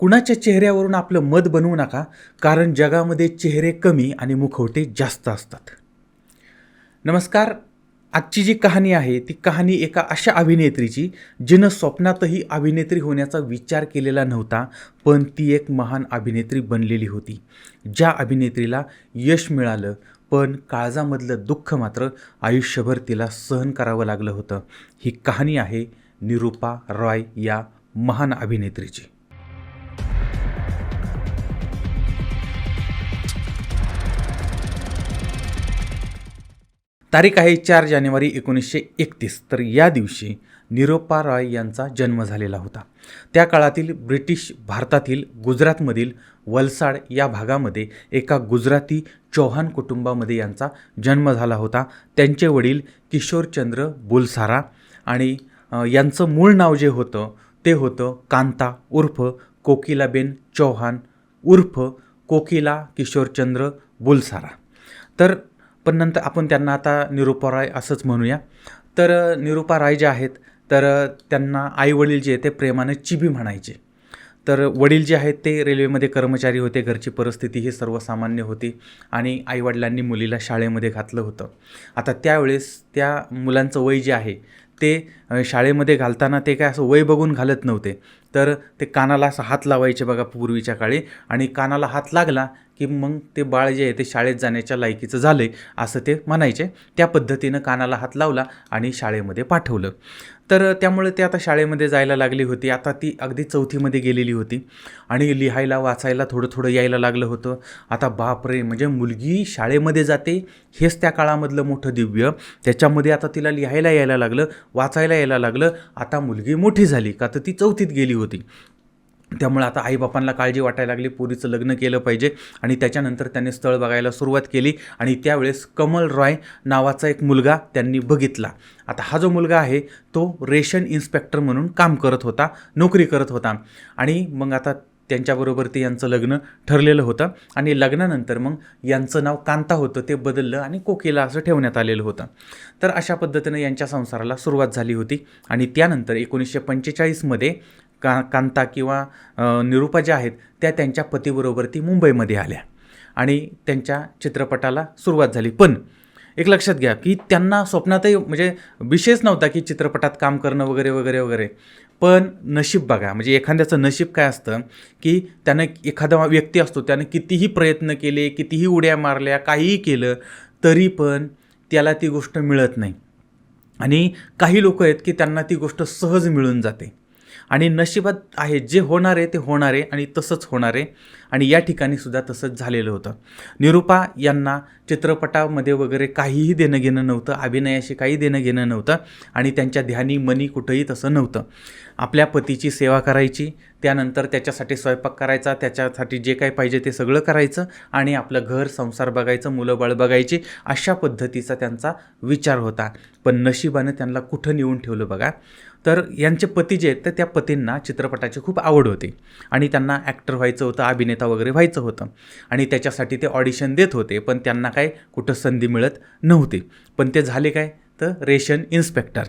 कुणाच्या चेहऱ्यावरून आपलं मत बनवू नका कारण जगामध्ये चेहरे कमी आणि मुखवटे जास्त असतात. नमस्कार आजची जी कहाणी आहे ती कहाणी एका अशा अभिनेत्रीची जिनं स्वप्नातही अभिनेत्री होण्याचा विचार केलेला नव्हता पण ती एक महान अभिनेत्री बनलेली होती ज्या अभिनेत्रीला यश मिळालं पण काळजामधलं दुःख मात्र आयुष्यभर तिला सहन करावं लागलं होतं. ही कहाणी आहे निरूपा रॉय या महान अभिनेत्रीची. तारीख आहे चार जानेवारी एकोणीसशे एकतीस. तर या दिवशी निरोपा रॉय यांचा जन्म झालेला होता. त्या काळातील ब्रिटिश भारतातील गुजरातमधील वलसाड या भागामध्ये एका गुजराती चौहान कुटुंबामध्ये यांचा जन्म झाला होता. त्यांचे वडील किशोरचंद्र बुलसारा आणि यांचं मूळ नाव जे होतं ते होतं कांता उर्फ कोकिलाबेन चौहान उर्फ कोकिला किशोरचंद्र बुलसारा. तर पण नंतर आपण त्यांना आता निरुपा राय असंच म्हणूया. तर निरुपा निरूपा राय जे आहेत तर त्यांना आईवडील जे आहे ते प्रेमाने चिबी म्हणायचे. तर वडील जे आहेत ते रेल्वेमध्ये कर्मचारी होते घरची परिस्थिती ही सर्वसामान्य होती आणि आईवडिलांनी मुलीला शाळेमध्ये घातलं होतं. आता त्यावेळेस त्या मुलांचं वय जे आहे ते शाळेमध्ये घालताना ते काय असं वय बघून घालत नव्हते. तर ते कानाला असं हात लावायचे बघा पूर्वीच्या काळी आणि कानाला हात लागला की मग ते बाळ जे आहे ते शाळेत जाण्याच्या लायकीचं झालं आहे असं ते म्हणायचे. त्या पद्धतीनं कानाला हात लावला आणि शाळेमध्ये पाठवलं. तर त्यामुळे ते आता शाळेमध्ये जायला लागली होती. आता ती अगदी चौथीमध्ये गेलेली होती. आणि लिहायला वाचायला थोडं थोडं यायला लागलं होतं. आता बापरे म्हणजे मुलगी शाळेमध्ये जाते हेच त्या काळामधलं मोठं दिव्य. त्याच्यामध्ये आता तिला लिहायला यायला लागलं वाचायला यायला लागलं. आता मुलगी मोठी झाली का तर ती चौथीत गेली होती. त्यामुळे आता आईबापांना काळजी वाटायला लागली. पोरीचं लग्न केलं पाहिजे आणि त्याच्यानंतर त्यांनी स्थळ बघायला सुरुवात केली आणि त्यावेळेस कमल रॉय नावाचा एक मुलगा त्यांनी बघितला. आता हा जो मुलगा आहे तो रेशन इन्स्पेक्टर म्हणून काम करत होता नोकरी करत होता. आणि मग आता त्यांच्याबरोबर ते यांचं लग्न ठरलेलं होतं आणि लग्नानंतर मग यांचं नाव कांता होतं ते बदललं आणि कोकिला असं ठेवण्यात आलेलं होतं. तर अशा पद्धतीनं यांच्या संसाराला सुरुवात झाली होती आणि त्यानंतर एकोणीसशे पंचेचाळीसमध्ये का कांता किंवा निरूपा ज्या आहेत त्या त्यांच्या पतीबरोबर ती मुंबईमध्ये आल्या. आणि त्यांच्या चित्रपटाला सुरुवात झाली. पण एक लक्षात घ्या की त्यांना स्वप्नातही म्हणजे विषयच नव्हता की चित्रपटात काम करणं वगैरे वगैरे वगैरे. पण नशीब बघा म्हणजे एखाद्याचं नशीब काय असतं की त्यानं एखादा व्यक्ती असतो त्यानं कितीही प्रयत्न केले कितीही उड्या मारल्या काहीही केलं तरी पण त्याला ती गोष्ट मिळत नाही. आणि काही लोक आहेत की त्यांना ती गोष्ट सहज मिळून जाते. आणि नशिबात आहे जे होणार आहे ते होणार आहे आणि तसंच होणार आहे. आणि या ठिकाणी सुद्धा तसंच झालेलं होतं. निरूपा यांना चित्रपटामध्ये वगैरे काहीही देणं घेणं नव्हतं अभिनयाशी काही देणं घेणं नव्हतं आणि त्यांच्या ध्यानी मनी कुठंही तसं नव्हतं. आपल्या पतीची सेवा करायची त्यानंतर त्याच्यासाठी स्वयंपाक करायचा त्याच्यासाठी जे काही पाहिजे ते सगळं करायचं आणि आपलं घर संसार बघायचं मुलं बाळ बघायची अशा पद्धतीचा त्यांचा विचार होता. पण नशिबानं त्यांना कुठं नेऊन ठेवलं बघा? तर यांचे पती जे आहेत तर त्या पतींना चित्रपटाची खूप आवड होती. आणि त्यांना ॲक्टर व्हायचं होतं अभिनेता वगैरे व्हायचं होतं. आणि त्याच्यासाठी ते ऑडिशन देत होते पण त्यांना काय कुठं संधी मिळत नव्हती. पण ते झाले काय? तर रेशन इन्स्पेक्टर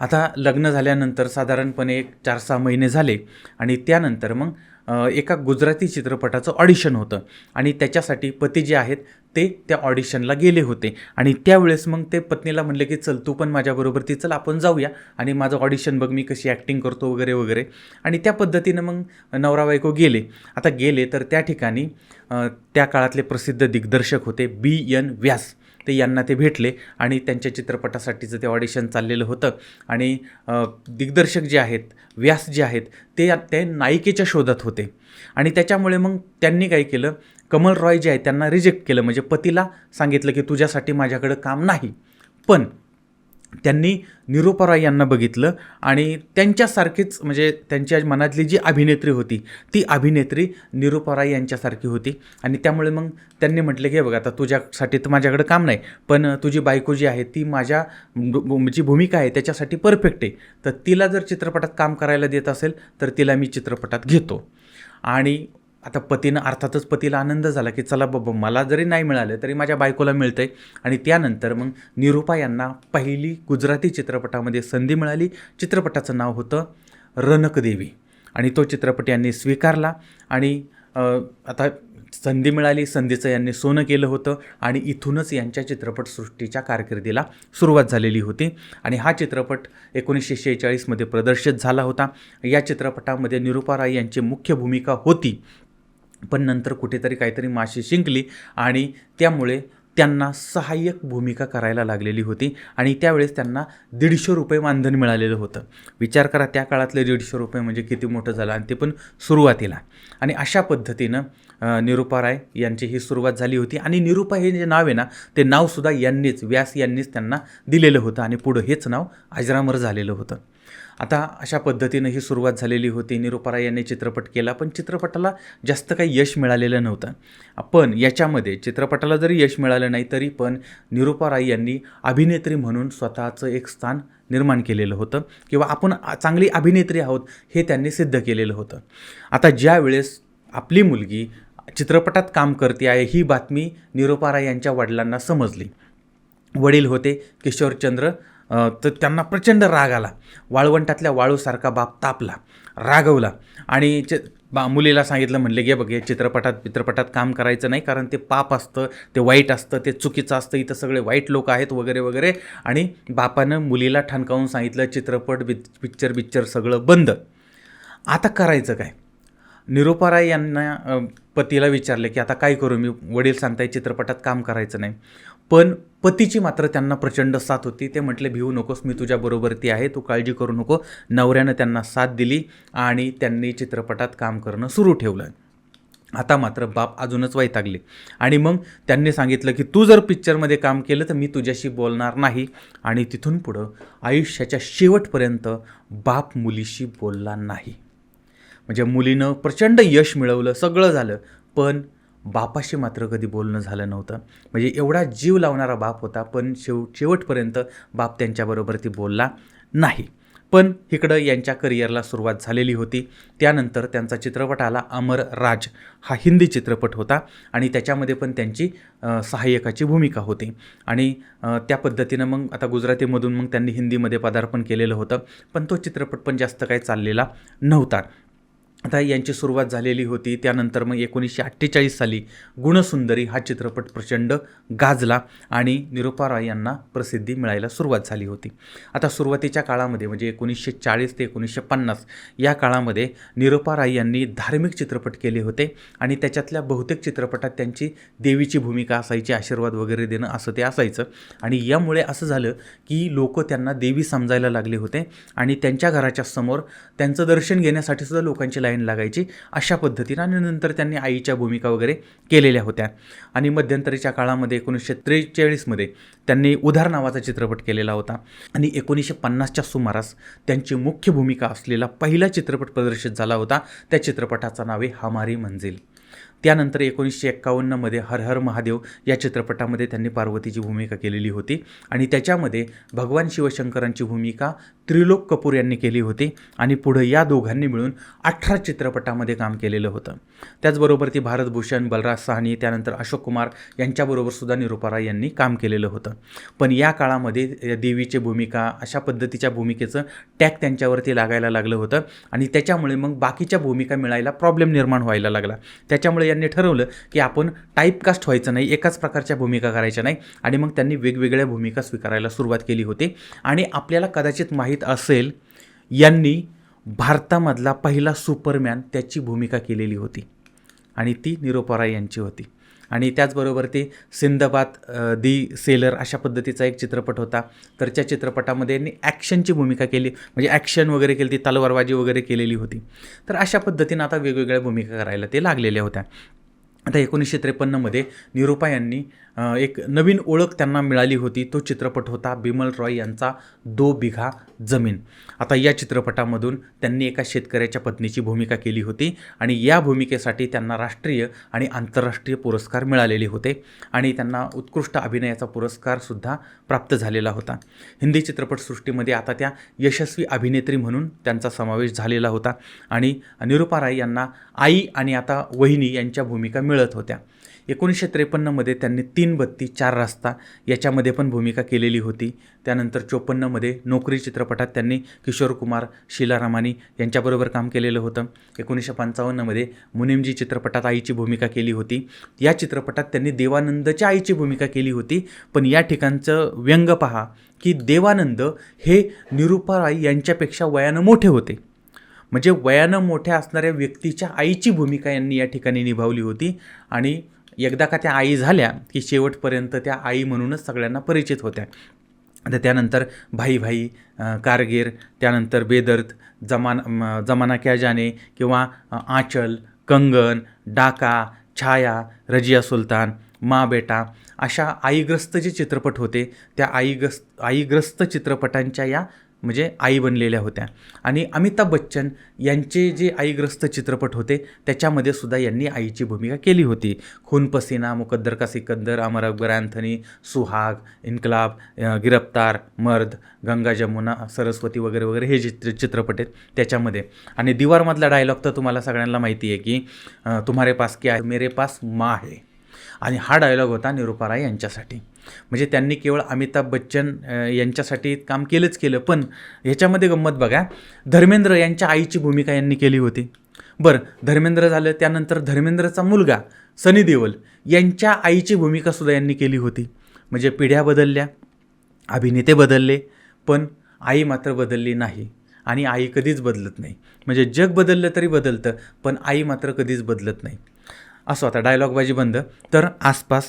आता लग्न झाल्यानंतर साधारणपणे एक चार सहा महिने झाले. आणि त्यानंतर मग एका गुजराती चित्रपटाचं ऑडिशन होतं. आणि त्याच्यासाठी पती जे आहेत ते त्या ऑडिशनला गेले होते. आणि त्यावेळेस मग ते पत्नीला म्हणले की चल तू पण माझ्याबरोबर ती चल आपण जाऊया. आणि माझं ऑडिशन बघ मी कशी ॲक्टिंग करतो वगैरे वगैरे. आणि त्या पद्धतीनं मग नवरा बायको गेले. आता गेले तर त्या ठिकाणी त्या काळातले प्रसिद्ध दिग्दर्शक होते बी एन व्यास. ते यांना ते भेटले आणि त्यांच्या चित्रपटासाठीचं ते ऑडिशन चाललेलं होतं. आणि दिग्दर्शक जे आहेत व्यास जे आहेत ते ते नायिकेच्या शोधात होते. आणि त्याच्यामुळे मग त्यांनी काय केलं कमल रॉय जे आहे त्यांना रिजेक्ट केलं. म्हणजे पतीला सांगितलं की तुझ्यासाठी माझ्याकडं काम नाही. पण त्यांनी निरूपा यांना बघितलं आणि त्यांच्यासारखीच म्हणजे त्यांच्या मनातली जी अभिनेत्री होती ती अभिनेत्री निरूपा राय यांच्यासारखी होती. आणि त्यामुळे मग त्यांनी म्हटलं की बघा आता तुझ्यासाठी तर माझ्याकडे काम नाही पण तुझी बायको जी आहे ती माझ्या भू- जी भूमिका आहे त्याच्यासाठी परफेक्ट आहे. तर तिला जर चित्रपटात काम करायला देत असेल तर तिला मी चित्रपटात घेतो. आणि आता पतीनं अर्थातच पतीला आनंद झाला की चला बाबा मला जरी नाही मिळालं तरी माझ्या बायकोला मिळतं आहे आणि त्यानंतर मग निरूपा यांना पहिली गुजराती चित्रपटामध्ये संधी मिळाली. चित्रपटाचं नाव होतं रनकदेवी आणि तो चित्रपट यांनी स्वीकारला आणि आता संधी मिळाली संधीचं यांनी सोनं केलं होतं आणि इथूनच यांच्या चित्रपटसृष्टीच्या कारकिर्दीला सुरुवात झालेली होती. आणि हा चित्रपट एकोणीसशे शेहेचाळीसमध्ये प्रदर्शित झाला होता. या चित्रपटामध्ये निरुपा राय यांची मुख्य भूमिका होती. पण नंतर कुठेतरी काहीतरी माशी शिंकली आणि त्यामुळे त्यांना सहाय्यक भूमिका करायला लागलेली होती आणि त्यावेळेस त्यांना दीडशे रुपये मानधन मिळालेलं होतं. विचार करा त्या काळातले दीडशे रुपये म्हणजे किती मोठं झालं आणि ते पण सुरुवातीला. आणि अशा पद्धतीनं निरुपा राय यांची ही सुरुवात झाली होती आणि निरुपा हे जे नाव आहे ना ते नावसुद्धा यांनीच व्यास यांनीच त्यांना दिलेलं होतं आणि पुढं हेच नाव अजरामर झालेलं होतं. आता अशा पद्धतीनं ही सुरुवात झालेली होती. निरुपारा यांनी चित्रपट केला पण चित्रपटाला जास्त काही यश मिळालेलं नव्हतं. पण याच्यामध्ये चित्रपटाला जरी यश मिळालं नाही तरी पण निरुपा राय यांनी अभिनेत्री म्हणून स्वतःचं एक स्थान निर्माण केलेलं होतं किंवा आपण चांगली अभिनेत्री आहोत हे त्यांनी सिद्ध केलेलं होतं. आता ज्या वेळेस आपली मुलगी चित्रपटात काम करते आहे ही बातमी निरुपारा यांच्या वडिलांना समजली. वडील होते किशोरचंद्र तर त्यांना प्रचंड राग आला. वाळवंटातल्या वाळूसारखा बाप तापला रागवला. आणि च बा मुलीला सांगितलं म्हणले गे बघे चित्रपटात चित्रपटात काम करायचं नाही कारण ते पाप असतं ते वाईट असतं ते चुकीचं असतं इथं सगळे वाईट लोक आहेत वगैरे वगैरे. आणि बापानं मुलीला ठणकावून सांगितलं चित्रपट बिच पिक्चर बिक्चर सगळं बंद. आता करायचं काय? निरुपा राय यांना पतीला विचारले की आता काय करू? मी वडील सांगताय चित्रपटात काम करायचं नाही. पण पतीची मात्र त्यांना प्रचंड साथ होती. ते म्हटले भिवू नकोस मी तुझ्याबरोबरती आहे तू काळजी करू नको. नवऱ्यानं त्यांना साथ दिली आणि त्यांनी चित्रपटात काम करणं सुरू ठेवलं. आता मात्र बाप अजूनच वैतागले. आणि मग त्यांनी सांगितलं की तू जर पिक्चरमध्ये काम केलं तर मी तुझ्याशी बोलणार नाही. आणि तिथून पुढं आयुष्याच्या शेवटपर्यंत बाप मुलीशी बोलला नाही. म्हणजे मुलीनं प्रचंड यश मिळवलं सगळं झालं. पण बापाशी मात्र कधी बोलणं झालं नव्हतं. म्हणजे एवढा जीव लावणारा बाप होता पण शेव शेवटपर्यंत बाप त्यांच्याबरोबर ती बोलला नाही. पण इकडं यांच्या करिअरला सुरुवात झालेली होती. त्यानंतर त्यांचा चित्रपट आला अमर राज. हा हिंदी चित्रपट होता आणि त्याच्यामध्ये पण त्यांची सहाय्यकाची भूमिका होती. आणि त्या पद्धतीनं मग आता गुजरातीमधून मग त्यांनी हिंदीमध्ये पदार्पण केलेलं होतं. पण तो चित्रपट पण जास्त काही चाललेला नव्हता. आता यांची सुरुवात झालेली होती. त्यानंतर मग एकोणीसशे अठ्ठेचाळीस साली गुणसुंदरी हा चित्रपट प्रचंड गाजला आणि निरुपा रॉय यांना प्रसिद्धी मिळायला सुरुवात झाली होती. आता सुरुवातीच्या काळामध्ये म्हणजे एकोणीसशे चाळीस ते एकोणीसशे पन्नास या काळामध्ये निरुपा राय यांनी धार्मिक चित्रपट केले होते आणि त्याच्यातल्या बहुतेक चित्रपटात त्यांची देवीची भूमिका असायची आशीर्वाद वगैरे देणं असं ते असायचं. आणि यामुळे असं झालं की लोक त्यांना देवी समजायला लागले होते आणि त्यांच्या घराच्या समोर त्यांचं दर्शन घेण्यासाठी सुद्धा लोकांची लाईन लागायची अशा पद्धतीनं आणि नंतर त्यांनी आईच्या भूमिका वगैरे केलेल्या होत्या. आणि मध्यंतरीच्या काळामध्ये एकोणीसशे त्रेचाळीसमध्ये त्यांनी उधार नावाचा चित्रपट केलेला होता. आणि एकोणीसशे पन्नासच्या सुमारास त्यांची मुख्य भूमिका असलेला पहिला चित्रपट प्रदर्शित झाला होता. त्या चित्रपटाचं नाव आहे हमारी मंजिल. त्यानंतर एकोणीसशे एक्कावन्नमध्ये हर हर महादेव या चित्रपटामध्ये त्यांनी पार्वतीची भूमिका केलेली होती. आणि त्याच्यामध्ये भगवान शिवशंकरांची भूमिका त्रिलोक कपूर यांनी केली होती. आणि पुढं या दोघांनी मिळून अठरा चित्रपटामध्ये काम केलेलं होतं. त्याचबरोबर ती भारतभूषण बलराज साहनी त्यानंतर अशोक कुमार यांच्याबरोबर सुद्धा निरुपा राय यांनी काम केलेलं होतं. पण या काळामध्ये देवीची भूमिका अशा पद्धतीच्या भूमिकेचं टॅग त्यांच्यावरती लागायला लागलं होतं. आणि त्याच्यामुळे मग बाकीच्या भूमिका मिळायला प्रॉब्लेम निर्माण व्हायला लागला. त्याच्यामुळे यांनी ठरवलं की आपण टाईपकास्ट व्हायचं नाही एकाच प्रकारच्या भूमिका करायच्या नाही. आणि मग त्यांनी वेगवेगळ्या भूमिका स्वीकारायला सुरुवात केली होती. आणि आपल्याला कदाचित माहीत असेल यांनी भारतामधला पहिला सुपरमॅन त्याची भूमिका केलेली होती. आणि ती निरोपा राय यांची होती. आणि त्याचबरोबर ते सिंदबाद दी सेलर अशा पद्धतीचा एक चित्रपट होता. तर त्या चित्रपटामध्ये यांनी ॲक्शनची भूमिका केली. म्हणजे ॲक्शन वगैरे केली ती तलवारबाजी वगैरे केलेली होती. तर अशा पद्धतीनं आता वेगवेगळ्या भूमिका करायला ते लागलेल्या होत्या. आता एकोणीसशे त्रेपन्नमध्ये निरुपा यांनी एक नवीन ओळख त्यांना मिळाली होती. तो चित्रपट होता बिमल रॉय यांचा दो बिघा जमीन. आता या चित्रपटामधून त्यांनी एका शेतकऱ्याच्या पत्नीची भूमिका केली होती आणि या भूमिकेसाठी त्यांना राष्ट्रीय आणि आंतरराष्ट्रीय पुरस्कार मिळालेले होते आणि त्यांना उत्कृष्ट अभिनयाचा पुरस्कारसुद्धा प्राप्त झालेला होता. हिंदी चित्रपटसृष्टीमध्ये आता त्या यशस्वी अभिनेत्री म्हणून त्यांचा समावेश झालेला होता आणि निरुपा राय यांना आई आणि आता वहिनी यांच्या भूमिका मिळत होत्या. एकोणीसशे त्रेपन्नमध्ये त्यांनी तीन बत्ती चार रस्ता याच्यामध्ये पण भूमिका केलेली होती. त्यानंतर चोपन्नमध्ये नोकरी चित्रपटात त्यांनी किशोर कुमार शीला रामानी यांच्याबरोबर काम केलेलं होतं. एकोणीसशे पंचावन्नमध्ये मुनिमजी चित्रपटात आईची भूमिका केली होती. या चित्रपटात त्यांनी देवानंदच्या आईची भूमिका केली होती. पण या ठिकाणचं व्यंग पहा की देवानंद हे निरुपाराई यांच्यापेक्षा वयानं मोठे होते. म्हणजे वयानं मोठ्या असणाऱ्या व्यक्तीच्या आईची भूमिका यांनी या ठिकाणी निभावली होती. आणि एकदा का त्या आई झाल्या की शेवटपर्यंत त्या आई म्हणूनच सगळ्यांना परिचित होत्या. आता त्यानंतर भाई भाई कारगीर त्यानंतर बेदर्द जमान जमाना क्या जाने किंवा आंचल कंगन डाका छाया रजिया सुलतान माँ बेटा अशा आईग्रस्त जे चित्रपट होते त्या आईग्रस्त आईग्रस्त चित्रपटांच्या या म्हणजे आई बनलेल्या होत्या. आणि अमिताभ बच्चन यांचे जे आईग्रस्त चित्रपट होते त्याच्यामध्ये सुद्धा यांनी आईची भूमिका केली होती. खून पसीना मुकद्दर का सिकंदर अमर अकबर अँथनी सुहाग इन्कलाब गिरफ्तार मर्द गंगा जमुना सरस्वती वगैरे वगैरे हे चित्र चित्रपट आहेत त्याच्यामध्ये. आणि दिवारमधला डायलॉग तर तुम्हाला सगळ्यांना माहिती आहे की तुम्हारे पास क्या आहे मेरे पास माँ आहे आणि हा डायलॉग होता निरुपा राय यांच्यासाठी. म्हणजे त्यांनी केवळ अमिताभ बच्चन यांच्यासाठी काम केलंच केलं पण ह्याच्यामध्ये गंमत बघा. धर्मेंद्र यांच्या आईची भूमिका यांनी केली होती. बरं धर्मेंद्र झालं त्यानंतर धर्मेंद्रचा मुलगा सनी देओल यांच्या आईची भूमिकासुद्धा यांनी केली होती. म्हणजे पिढ्या बदलल्या अभिनेते बदलले पण आई मात्र बदलली नाही आणि आई कधीच बदलत नाही. म्हणजे जग बदललं तरी बदलतं पण आई मात्र कधीच बदलत नाही. असं आता डायलॉगबाजी बंद. तर आसपास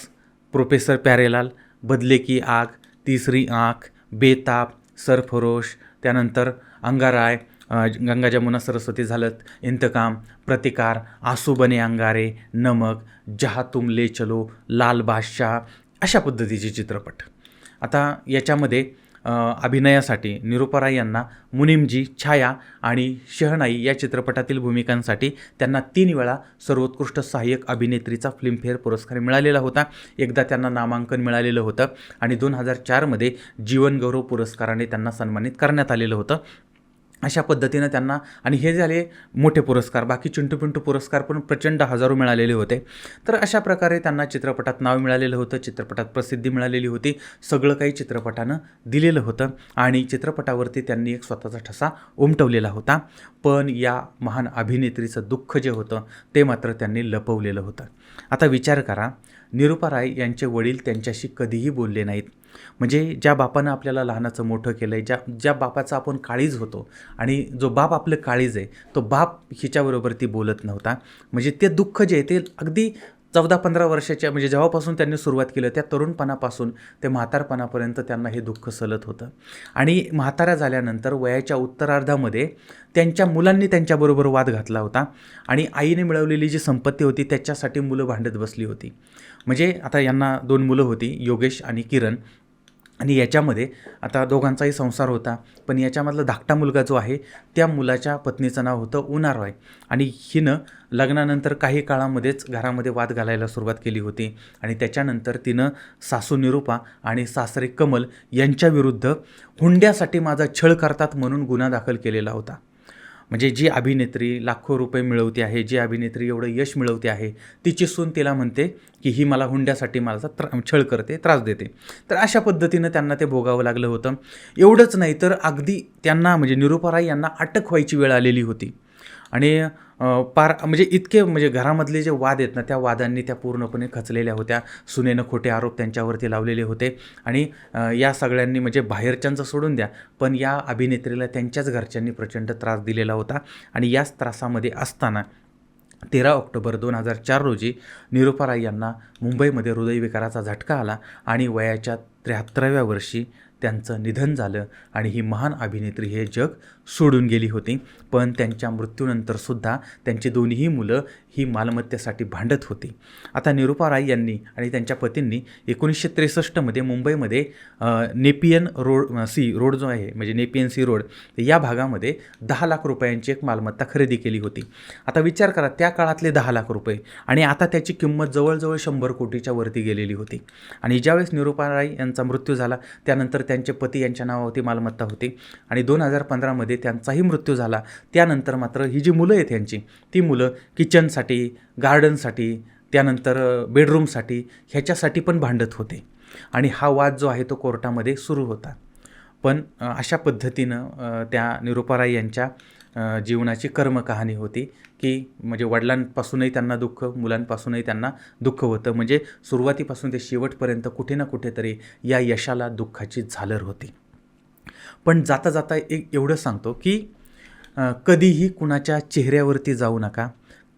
प्रोफेसर प्यारेलाल बदले की आग तिसरी आँख बेताब सरफरोश त्यानंतर अंगाराय गंगा जमुना सरस्वती झालत इंतकाम प्रतिकार आसू बने अंगारे नमक जहा तुम ले चलो लाल बादशाह अशा पद्धतीचे चित्रपट. आता याच्यामध्ये अभिनयासाठी निरुपा राय यांना मुनिमजी छाया आणि शहनाई या चित्रपटातील भूमिकांसाठी त्यांना तीन वेळा सर्वोत्कृष्ट सहाय्यक अभिनेत्रीचा फिल्मफेअर पुरस्कार मिळालेला होता. एकदा त्यांना नामांकन मिळालेलं होतं आणि दोन हजार चारमध्ये जीवनगौरव पुरस्काराने त्यांना सन्मानित करण्यात आलेलं होतं. अशा पद्धतीनं त्यांना आणि हे झाले मोठे पुरस्कार. बाकी चिंटू पिंटू पुरस्कार पण प्रचंड हजारो मिळालेले होते. तर अशा प्रकारे त्यांना चित्रपटात नाव मिळालेलं होतं चित्रपटात प्रसिद्धी मिळालेली होती. सगळं काही चित्रपटानं दिलेलं होतं आणि चित्रपटावरती त्यांनी एक स्वतःचा ठसा उमटवलेला होता. पण या महान अभिनेत्रीचं दुःख जे होतं ते मात्र त्यांनी लपवलेलं होतं. आता विचार करा निरुपा राय यांचे वडील त्यांच्याशी कधीही बोलले नाहीत. म्हणजे ज्या बापानं आपल्याला लहानाचं मोठं केलं आहे ज्या ज्या बापाचा आपण काळीज होतो आणि जो बाप आपलं काळीज आहे तो बाप हिच्याबरोबर ती बोलत नव्हता. म्हणजे ते दुःख जे आहे ते अगदी चौदा पंधरा वर्षाच्या म्हणजे जेव्हापासून त्यांनी सुरुवात केलं त्या तरुणपणापासून ते म्हातारपणापर्यंत त्यांना हे दुःख सलत होतं. आणि म्हाताऱ्या झाल्यानंतर वयाच्या उत्तरार्धामध्ये त्यांच्या मुलांनी त्यांच्याबरोबर वाद घातला होता आणि आईने मिळवलेली जी संपत्ती होती त्याच्यासाठी मुलं भांडत बसली होती. म्हणजे आता यांना दोन मुलं होती योगेश आणि किरण. आणि याच्यामध्ये आता दोघांचाही संसार होता पण याच्यामधला धाकटा मुलगा जो आहे त्या मुलाच्या पत्नीचं नाव होतं उना रॉय. आणि हिनं लग्नानंतर काही काळामध्येच घरामध्ये वाद घालायला सुरुवात केली होती. आणि त्याच्यानंतर तिनं सासू निरूपा आणि सासरे कमल यांच्याविरुद्ध हुंड्यासाठी माझा छळ करतात म्हणून गुन्हा दाखल केलेला होता. म्हणजे जी अभिनेत्री लाखो रुपये मिळवते आहे जी अभिनेत्री एवढं यश मिळवते आहे तिची सून तिला म्हणते की ही मला हुंड्यासाठी मला त्रा छळ करते त्रास देते. तर अशा पद्धतीनं त्यांना ते भोगावं लागलं होतं. एवढंच नाही तर अगदी त्यांना म्हणजे निरुपाराई यांना अटक व्हायची वेळ आलेली होती. आणि पार म्हणजे इतके म्हणजे घरामधले जे वाद आहेत ना त्या वादांनी त्या पूर्णपणे खचलेल्या होत्या. सुनेनं खोटे आरोप त्यांच्यावरती लावलेले होते. आणि या सगळ्यांनी म्हणजे बाहेरच्यांचं सोडून द्या पण या अभिनेत्रीला त्यांच्याच घरच्यांनी प्रचंड त्रास दिलेला होता. आणि याच त्रासामध्ये असताना तेरा ऑक्टोबर दोन हजार चार रोजी निरुपा राय यांना मुंबईमध्ये हृदयविकाराचा झटका आला आणि वयाच्या त्र्याहत्तराव्या वर्षी त्यांचं निधन झालं. आणि ही महान अभिनेत्री हे जग सोडून गेली होती. पण त्यांच्या मृत्यूनंतरसुद्धा त्यांची दोन्हीही मुलं ही मालमत्तेसाठी भांडत होती. आता निरुपा राय यांनी आणि त्यांच्या पतींनी एकोणीसशे त्रेसष्टमध्ये मुंबईमध्ये नेपियन रोड सी रोड जो आहे म्हणजे नेपियन सी रोड या भागामध्ये दहा लाख रुपयांची एक मालमत्ता खरेदी केली होती. आता विचार करा त्या काळातले दहा लाख रुपये आणि आता त्याची किंमत जवळजवळ शंभर कोटीच्या वरती गेलेली होती. आणि ज्यावेळेस निरुपा राय यांचा मृत्यू झाला त्यानंतर त्यांचे पती यांच्या नावावरती मालमत्ता होती. आणि दोन हजार पंधरामध्ये त्यांचाही मृत्यू झाला. त्यानंतर मात्र ही जी मुलं आहेत यांची ती मुलं किचनसाठी गार्डनसाठी त्यानंतर बेडरूमसाठी ह्याच्यासाठी पण भांडत होते. आणि हा वाद जो आहे तो कोर्टामध्ये सुरू होता. पण अशा पद्धतीनं त्या निरुपाराय यांच्या जीवनाची कर्मकहाणी होती की म्हणजे वडिलांपासूनही त्यांना दुःख मुलांपासूनही त्यांना दुःख होतं. म्हणजे सुरुवातीपासून ते शेवटपर्यंत कुठे ना कुठेतरी या यशाला दुःखाची झालर होती. पण जाता जाता एक एवढं सांगतो की कधीही कुणाच्या चेहऱ्यावरती जाऊ नका.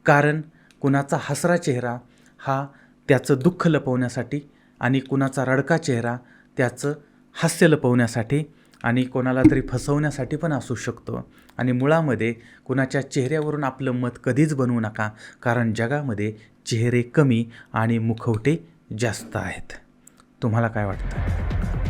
कारण कुणाचा हसरा चेहरा हा त्याचं दुःख लपवण्यासाठी आणि कुणाचा रडका चेहरा त्याचं हास्य लपवण्यासाठी आणि कोणाला तरी फसवण्यासाठी पण असू शकतो. आणि मुळामध्ये कुणाच्या चेहऱ्यावरून आपलं मत कधीच बनवू नका. कारण जगामध्ये चेहरे कमी आणि मुखवटे जास्त आहेत. तुम्हाला काय वाटतं?